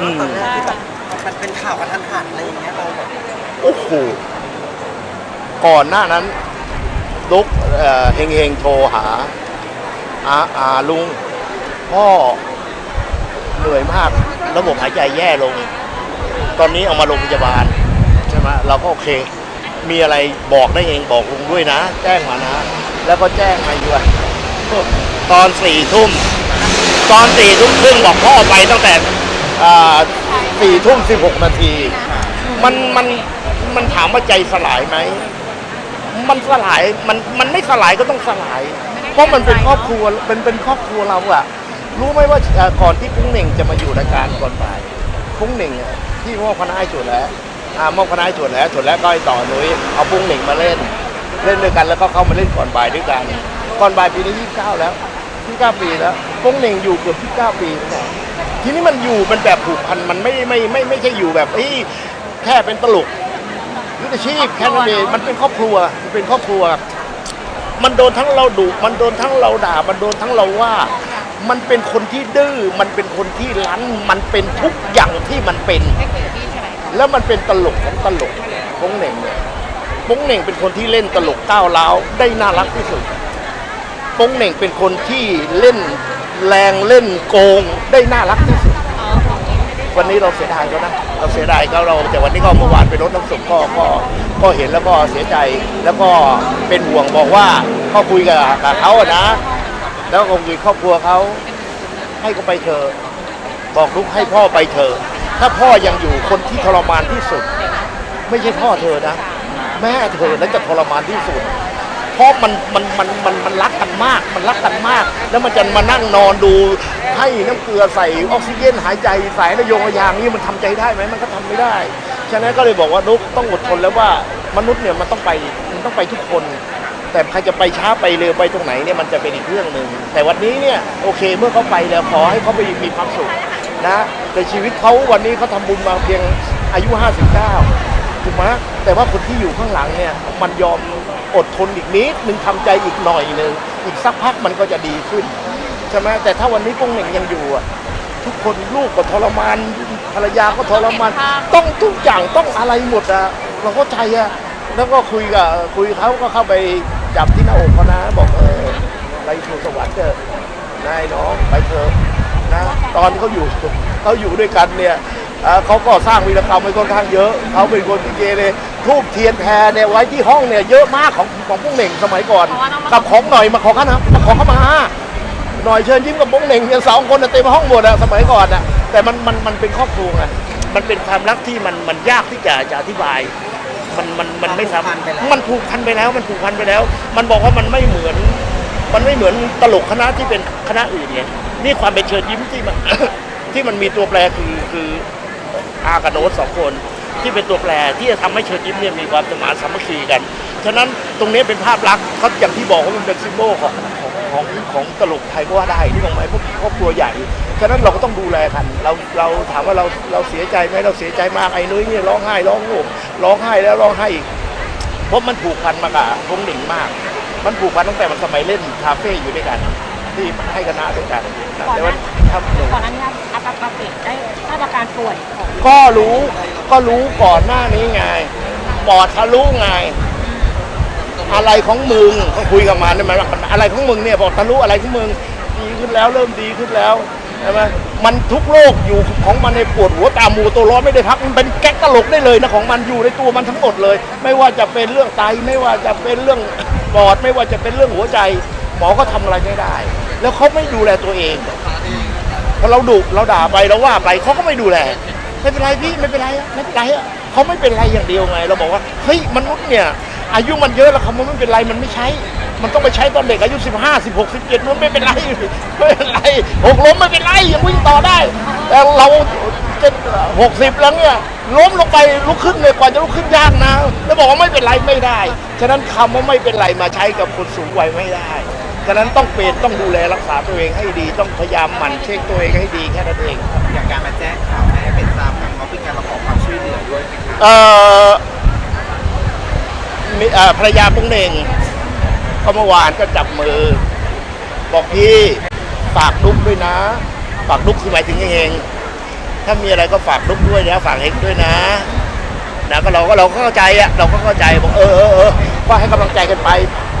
อืม ตอนแรกที่แบบมันเป็นข่าวกระทันหันอะไรอย่างเงี้ยเราแบบโอ้โห ก่อนหน้านั้นลุกเอ่อเฮงเฮงโทรหาอาอาลุง พ่อเหนื่อยมาก ระบบหายใจแย่ลง ตอนนี้เอามาโรงพยาบาล ใช่ไหมเราก็โอเค มีอะไรบอกได้เองบอกลุงด้วยนะ แจ้งมานะ แล้วก็แจ้งมาด้วยตอนสี่ทุ่ม ตอนสี่ทุ่มครึ่งบอกพ่อไปตั้งแต่ สี่ทุ่มสิบหกนาที มันมันมันถามว่าใจสลายไหม มันสลายมันมันไม่สลายก็ต้องสลาย เพราะมันเป็นครอบครัวเป็นเป็นครอบครัวเราอะรู้ไหมว่าก่อนที่ปุ้งเหน่งจะมาอยู่รายการก่อนบ่ายปุ้งเหน่งที่มอบคณะให้ส่วนแล้วมอบคณะให้ส่วนแล้วส่วนแล้วก็ให้ต่อหนุยเอาปุ้งเหน่งมาเล่น เล่นด้วยกันแล้วก็เข้ามาเล่นก่อนบ่ายด้วยกัน ก่อนบ่ายปีนี้ยี่สิบเก้าแล้วยี่สิบเก้าปีแล้วปุ้งเหน่งอยู่เกือบยี่สิบเก้าปีแล้ว ทีนี้มันอยู่มันแบบผูกพันมันไม่ไม่ไม่ไม่ใช่อยู่แบบเอ้ยแค่เป็นตลกวิชาชีพแค่นั้นเองมันเป็นครอบครัวมันเป็นครอบครัว มันโดนทั้งเราดุมันโดนทั้งเราด่า มันโดนทั้งเราว่า มันเป็นคนที่ดื้อมันเป็นคนที่รั้นมันเป็นทุกอย่างที่มันเป็น แล้วมันเป็นตลกของตลกโป้งเหน่งเนี่ยโป้งเหน่งเป็นคนที่เล่นตลกก้าวร้าวได้น่ารักที่สุดโป้งเหน่งเป็นคนที่เล่น แรงเล่นโกงได้น่ารักที่สุด วันนี้เราเสียดายเขานะเราเสียดายเขาเราแต่วันนี้ก็เมื่อวานไปรถน้ำศพก็ก็ก็เห็นแล้วก็เสียใจแล้วก็เป็นห่วงบอกว่าก็คุยกับกับเขาอะนะ แล้วก็คุยครอบครัวเขาให้เขาไปเถอะบอกลูกให้พ่อไปเถอะถ้าพ่อยังอยู่คนที่ทรมานที่สุด ไม่ใช่พ่อเธอนะ แม่เธอนั้นจะทรมานที่สุด เพราะมันมันมันมันมันรักกันมาก มันรักกันมาก แล้วมันจะมานั่งนอนดูให้น้ำเกลือใส่ออกซิเจนหายใจใส่ระยงระยางนี่มันทำใจได้ไหมมันก็ทำไม่ได้ ฉะนั้นก็เลยบอกว่านุกต้องอดทนแล้วว่ามนุษย์เนี่ยมันต้องไปมันต้องไปทุกคน แต่ใครจะไปช้าไปเร็วไปตรงไหนเนี่ยมันจะเป็นอีกเรื่องหนึ่งแต่วันนี้เนี่ยโอเคเมื่อเขาไปแล้วขอให้เขาไปมีความสุขนะแต่ชีวิตเขาวันนี้เขาทำบุญมาเพียงอายุ 59ถูกไหมแต่ว่าคนที่อยู่ข้างหลังเนี่ยมันยอม อดทนอีกนิดนึงทำใจอีกหน่อยหนึ่งอีกสักพักมันก็จะดีขึ้นใช่ไหมแต่ถ้าวันนี้กุ้งเหน่งยังอยู่อะทุกคนลูกก็ทรมานภรรยาก็ทรมานต้องทุกอย่างต้องอะไรหมดอะเราเข้าใจอะแล้วก็คุยกับคุยกับเขาก็เข้าไปจับที่หน้าอกเขานะ บอกเออไปสู่สวรรค์เถอะนายน้องไปเถอะนะตอนที่เขาอยู่เขาอยู่ด้วยกันเนี่ยเอ่อเขาก็สร้างวีรกรรมไว้ค่อนข้างเยอะ เขาเป็นคนที่เกเร ทูบเทียนแพรเนี่ยไว้ที่ห้องเนี่ยเยอะมากของของปุ้งเหน่งสมัยก่อน กับของหน่อยมาขอข้านะมาขอเข้ามาหน่อยเชิญยิ้มกับปุ้งเหน่งเนี่ยสองคนน่ะเต็มห้องหมดอะสมัยก่อนอะแต่มันมันมันเป็นครอบครัวไงมันเป็นความรักที่มันมันยากที่จะจะอธิบาย มันมันมันไม่สามารถมันผูกพันไปแล้วมันผูกพันไปแล้ว มันบอกว่ามันไม่เหมือน มันไม่เหมือนตลกคณะที่เป็นคณะอื่นไงนี่ความเป็นเชิญยิ้มที่มันที่มันมีตัวแปรคือคืออากับโน้ตสองคน ที่เป็นตัวแปรที่จะทำให้เชิญยิ้มเนี่ยมีความสมานสามัคคีกัน ฉะนั้นตรงนี้เป็นภาพลักษณ์เขาอย่างที่บอกว่ามันเป็นซิมโบลของของของของตลกไทยก็ว่าได้ที่ตรงไหมพวกครอบครัวใหญ่ ฉะนั้นเราก็ต้องดูแลกัน เราเราถามว่าเราเราเสียใจไหมเราเสียใจมากไอ้นุ้ยเนี่ยร้องไห้ร้องโหมร้องไห้แล้วร้องไห้อีกเพราะมันผูกพันมากับวงหนึ่งมาก มันผูกพันตั้งแต่มันสมัยเล่นคาเฟ่อยู่ด้วยกันที่ให้คณะด้วยกันนะแต่ว่าครับหนึ่งก่อนหน้านี้อาการปกติได้ทราบอาการป่วยของก็รู้ ก็รู้ก่อนหน้านี้ไง ปอดทะลุไง อะไรของมึงก็คุยกับมันได้ไหมว่าอะไรของมึงเนี่ยปอดทะลุอะไรของมึงดีขึ้นแล้วเริ่มดีขึ้นแล้วใช่ไหมมันทุกโรคอยู่ของมันในปวดหัวตามูตัวร้อนไม่ได้พักมันเป็นแก๊กตลกได้เลยนะของมันอยู่ในตัวมันทั้งหมดเลย ไม่ว่าจะเป็นเรื่องไตไม่ว่าจะเป็นเรื่องปอดไม่ว่าจะเป็นเรื่องหัวใจหมอก็ทำอะไรไม่ได้ แล้วเขาไม่ดูแลตัวเองพอเราดุเราด่าไปเราว่าไปเขาก็ไม่ดูแล ไม่เป็นไรพี่ไม่เป็นไรอะไม่เป็นไรอะเขาไม่เป็นไรอย่างเดียวไง เราบอกว่าเฮ้ยมนุษย์เนี่ย อายุมันเยอะแล้วเขาไม่เป็นไรมันไม่ใช้ มันต้องไปใช้ตอนเด็กอายุ 15 16 17มันไม่เป็นไรไม่เป็นไรหกล้มไม่เป็นไรยังวิ่งต่อได้ แต่เราจะหกสิบแล้วเนี่ยล้มลงไปลุกขึ้นเลยกว่าจะลุกขึ้นยากนะ แล้วบอกว่าไม่เป็นไรไม่ได้ ฉะนั้นคำว่าไม่เป็นไรมาใช้กับคนสูงวัยไม่ได้ฉะนั้นต้องเป็นต้องดูแลรักษาตัวเองให้ดี ต้องพยายามหมั่นเช็คตัวเองให้ดีแค่นั้นเองอย่างการมา เอ่อมีเอ่อภรรยาปุ้งเน่งก็เมื่อวานก็จับมือ บอกพี่ฝากลุกด้วยนะ ฝากลุกคือหมายถึงเองฝถ้ามีอะไรก็ฝากลุกด้วยนะฝากเฮงด้วยนะนะก็เราก็เราก็เข้าใจอะเราก็เข้าใจบอกเออเออเออก็ให้กำลังใจกันไป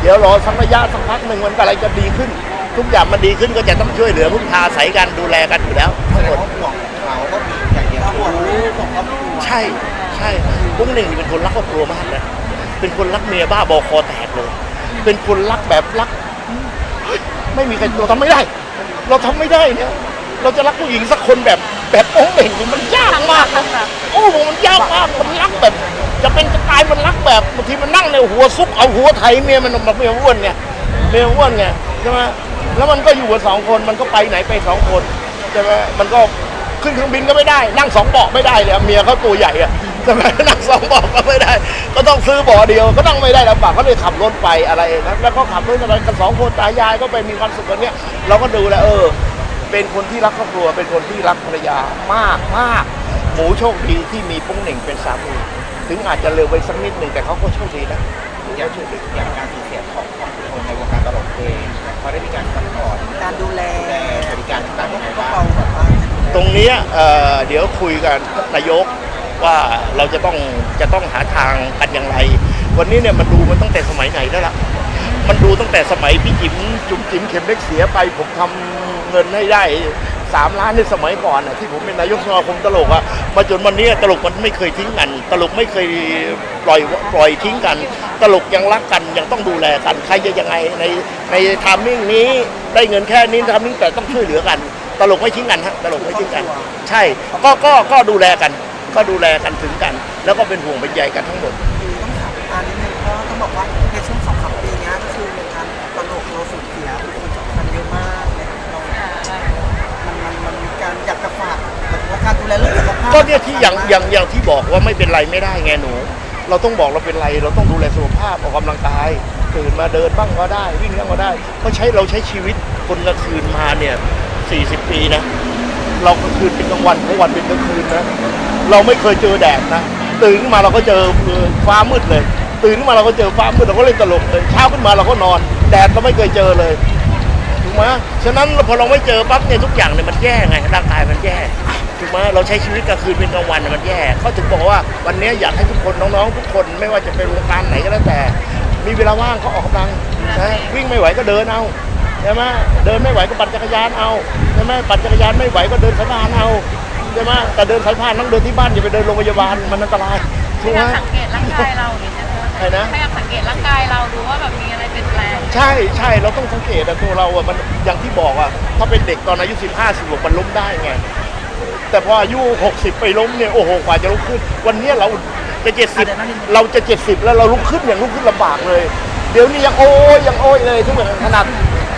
เดี๋ยวรอสักระยะสักพักหนึ่งมันก็อะไรจะดีขึ้น ทุกอย่างมันดีขึ้นก็จะต้องช่วยเหลือพึ่งพาอาศัยกันดูแลกันอยู่แล้วทั้งหมด ห่วงเขาก็มีอย่างเดียวห่วงลูกของครอบครัวใช่ใช่ปุ้งหนึ่งนี่เป็นคนรักครอบครัวมากนะเป็นคนรักเมียบ้าบอคอแตกเลย เป็นคนรักแบบรักเฮ้ยไม่มีใครเราทำไม่ได้ เราทำไม่ได้เนี่ยเราจะรักผู้หญิงสักคนแบบแบบโอ้เหม่งนี่มันยากมากนะโอ้โหมันยากมากมันรักแบบ จะเป็นจะตายมันรักแบบบางทีมันนั่งในหัวซุกเอาหัวไถเมียมันออกมาเมียอ้วนไงเมียอ้วนไงใช่ไหมแล้วมันก็อยู่กันสองคนมันก็ไปไหนไปสองคนใช่ไหมมันก็ขึ้นเครื่องบินก็ไม่ได้ นั่งสองเบาะไม่ได้เลยอะเมียเขาตัวใหญ่อะ ใช่ไหมนั่งสองเบาะก็ไม่ได้ ก็ต้องซื้อเบาะเดียว ก็นั่งไม่ได้ลำบากก็เลยขับรถไปอะไรนะแล้วก็ขับรถอะไรกันสองคนตายายก็ไปมีความสุขกันเนี้ยเราก็ดูแลวเออ เป็นคนที่รักครอบครัว เป็นคนที่รักภรรยามากมากหมูโชคดีที่มีปุ้งเหน่งเป็นสามีถึงอาจจะเร็วไปสักนิดหนึ่งแต่เขาก็โชคดีนะอย่างอย่างการสูญเสียของของคนในวงการตลกเองเขาได้มีการซัพพอร์ตการดูแลดูแลบริการต่างๆยังไงพวกบ้างเราแบบว่าตรงเนี้ยเอ่อเดี๋ยวคุยกันนายก ว่าเราจะต้องจะต้องหาทางกันอย่างไร วันนี้เนี่ยมันดูมันตั้งแต่สมัยไหนแล้วล่ะมันดูตั้งแต่สมัยพี่จิ๋มจุ๋มจิ๋มเข็มเล็กเสียไปผมทำเงินให้ได้สามล้านในสมัยก่อนน่ะที่ผมเป็นนายกสมาคมตลกอะมาจนวันนี้ตลกมันไม่เคยทิ้งกัน ตลกไม่เคยปล่อยปล่อยทิ้งกัน ตลกยังรักกันยังต้องดูแลกันใครจะยังไงในในทามมิ่งนี้ได้เงินแค่นี้ทามมิ่งแต่ต้องช่วยเหลือกัน ตลกไม่ทิ้งกันฮะตลกไม่ทิ้งกัน ใช่ ก็ก็ก็ดูแลกัน ก็ดูแลกันถึงกัน แล้วก็เป็นห่วงเป็นใยกันทั้งหมดคือต้องถามอันนิดนึงเพราะต้องบอกว่าในช่วงสองสามปีเนี้ยก็คือในการตลกเราสูญเสียบุคคลสำคัญเยอะมากเลยเรามันมันมันมีการอยากจะฝากหมายถึงว่าการดูแลเรื่องสุขภาพก็เนี่ยที่อย่างอย่างอย่างที่บอกว่าไม่เป็นไรไม่ได้ไงหนู เราต้องบอกเราเป็นไร เราต้องดูแลสุขภาพออกกำลังกายตื่นมาเดินบ้างก็ได้ วิ่งบ้างก็ได้เพราะใช้เราใช้ชีวิตคนกลางคืนมาเนี่ย40 ปีนะ เรากลางคืนเป็นกลางวันกลางวันเป็นกลางคืนนะเราไม่เคยเจอแดดนะตื่นขึ้นมาเราก็เจอฟ้ามืดเลย ตื่นขึ้นมาเราก็เจอฟ้ามืดเราก็เล่นตลกเลยเช้าขึ้นมาเราก็นอน แดดเราไม่เคยเจอเลยถูกไหมฉะนั้นพอเราไม่เจอปั๊บเนี่ยทุกอย่างเนี่ยมันแย่ไงร่างกายมันแย่ถูกไหมเราใช้ชีวิตกลางคืนเป็นกลางวันมันแย่เขาถึงบอกว่าวันนี้อยากให้ทุกคนน้องๆทุกคนไม่ว่าจะเป็นวงการไหนก็แล้วแต่ มีเวลาว่างก็ออกกำลังนะวิ่งไม่ไหวก็เดินเอา ใช่ไหมเดินไม่ไหวก็ปั่นจักรยานเอาใช่ไหมปั่นจักรยานไม่ไหวก็เดินสายพานเอาใช่ไหมแต่เดินสายพานต้องเดินที่บ้านอย่าไปเดินโรงพยาบาลมันอันตรายพถูกยาไหมยามสังเกตร่างกายเราอย่างนี้ใช่ไหมใช่นะ พยายามสังเกตร่างกายเราดูว่าแบบมีอะไรเปลี่ยนแปลงใช่ใช่เราต้องสังเกตอะตัวเราอะมันอย่างที่บอกอะถ้าเป็นเด็กตอนอายุ15 16มันล้มได้ไง แต่พออายุ 60 ไปล้มเนี่ยโอ้โหกว่าจะลุกขึ้น วันเนี้ยเราจะ70เราจะ 70 แล้วเราลุกขึ้นอย่างลุกขึ้นลำบากเลย เดี๋ยวนี้ยังโอ้ยยังโอ้ยเลยทุกอย่างขนาด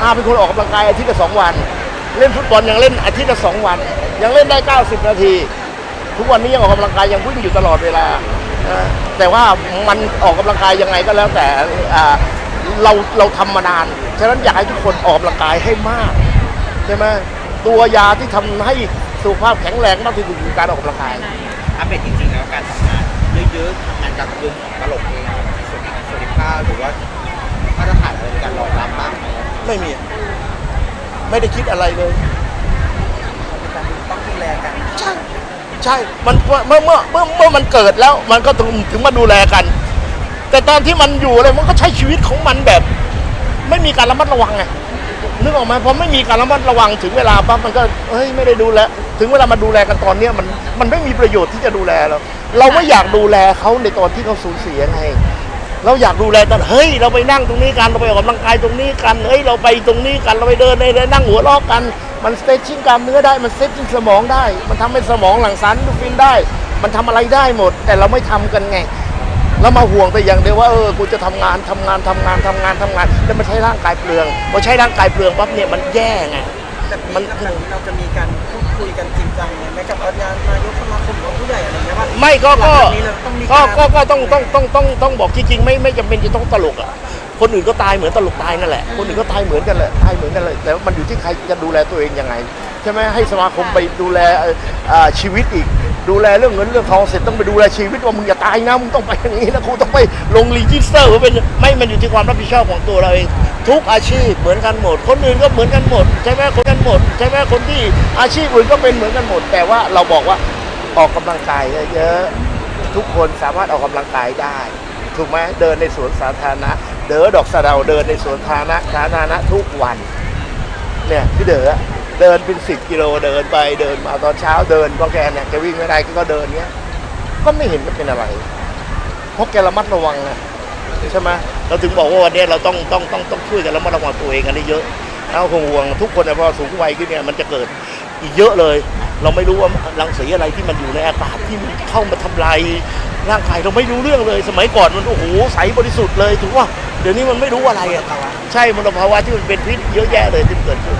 อาเป็นคนออกกำลังกายอาทิตย์ละสองวัน เล่นฟุตบอลยังเล่นอาทิตย์ละสองวัน ยังเล่นได้ 90 นาที ทุกวันนี้ยังออกกำลังกายยังวิ่งอยู่ตลอดเวลา แต่ว่ามันออกกำลังกายยังไงก็แล้วแต่เราเราทำมานาน ฉะนั้นอยากให้ทุกคนออกกำลังกายให้มากใช่ไหมตัวยาที่ทำให้สุขภาพแข็งแรงมากที่สุดคือการออกกำลังกายอัปเดตจริงๆแล้วการทำงานเยอะๆทำงานกลางคืนของตลกเองส่วนสวัสดิภาพหรือว่ามาตรฐานอะไรในการรองรับบ้าง ไหมไม่มี ไม่ได้คิดอะไรเลยการต้องดูแลกัน ใช่ ใช่ มันเมื่อเมื่อเมื่อเมื่อมันเกิดแล้ว มันก็ถึงถึงมาดูแลกัน แต่ตอนที่มันอยู่อะไรมันก็ใช้ชีวิตของมันแบบ ไม่มีการระมัดระวังไงนึกออกไหมพอไม่มีการระมัดระวังถึงเวลาปั๊บมันก็เฮ้ยไม่ได้ดูแลถึงเวลามาดูแลกันตอนเนี้ยมันมันไม่มีประโยชน์ที่จะดูแลเราเราไม่อยากดูแลเขาในตอนที่เขาสูญเสียไง เราอยากดูแลตอนเฮ้ย เราไปนั่งตรงนี้กันเราไปออกกำลังกายตรงนี้กันเฮ้ยเราไปตรงนี้กันเราไปเดินในเลยนั่งหัวเราะกัน มันสเตชิ่งกล้ามเนื้อได้มันสเตชิ่งสมองได้ มันทำให้สมองหลั่งสารดูฟินได้ มันทำอะไรได้หมด แต่เราไม่ทำกันไงแล้วมาห่วงแต่อย่างเดียวว่าเออกูจะทำงานทำงานทำงานทำงานทำงาน แล้วมันใช้ร่างกายเปลืองพอใช้ร่างกายเปลืองปั๊บเนี่ยมันแย่ไงแต่มันหลังเราจะมีการพูดคุยกันจริงจังไหมกับอาจารย์นายก สมาคมหรือว่าผู้ใหญ่อะไรเงี้ยว่าไม่ก็ก็หลังจากนี้เราต้องมีก็การก็ก็ต้องต้องต้องต้องต้องบอกจริงๆไม่ไม่จำเป็นจะต้องตลกอะคนอื่นก็ตายเหมือนตลกตายนั่นแหละ คนอื่นก็ตายเหมือนกันแหละตายเหมือนกันเลยแต่ว่ามันอยู่ที่ใครจะดูแลตัวเองยังไงใช่ไหมให้สมาคมไปดูแลเอ่ออ่าชีวิตอีก ดูแลเรื่องเงินเรื่องทองเสร็จต้องไปดูแลชีวิตว่ามึงอย่าตายนะมึงต้องไปอย่างนี้นะครูต้องไปลงรีจิสเตอร์ว่าเป็นไม่มันอยู่ที่ความรับผิดชอบของตัวเราเอง ทุกอาชีพเหมือนกันหมด คนอื่นก็เหมือนกันหมดใช่ไหมคนกันหมดใช่ไหมคนที่อาชีพอื่นก็เป็นเหมือนกันหมด แต่ว่าเราบอกว่า ออกกำลังกายเยอะๆทุกคนสามารถออกกำลังกายได้ ถูกไหมเดินในสวนสาธารณะ เด๋อดอกสะเดาเดินในสวนสาธารณะสาธารณะทุกวันเนี่ยพี่เด๋อเดินเป็นสิบกิโลเดินไปเดินมาตอนเช้าเดินเพราะแกเนี่ยแกวิ่งไม่ได้ก็เดินเงี้ยก็ไม่เห็นจะเป็นอะไรเพราะแกระมัดระวังนะใช่ไหมเราถึงบอกว่าวันนี้เราต้องต้องต้องต้องช่วยกันระมัดระวังตัวเองกันให้เยอะเราห่วงทุกคนนะพอสูงวัยขึ้นเนี่ยมันจะเกิดอีกเยอะเลย เราไม่รู้ว่ารังสีอะไรที่มันอยู่ในอากาศที่มันเข้ามาทำลายร่างกายเราไม่รู้เรื่องเลย สมัยก่อนมันโอ้โหใสบริสุทธิ์เลยถูกว่า เดี๋ยวนี้มันไม่รู้อะไรอะใช่มลภาวะที่มันเป็นพิษเยอะแยะเลยที่เกิดขึ้น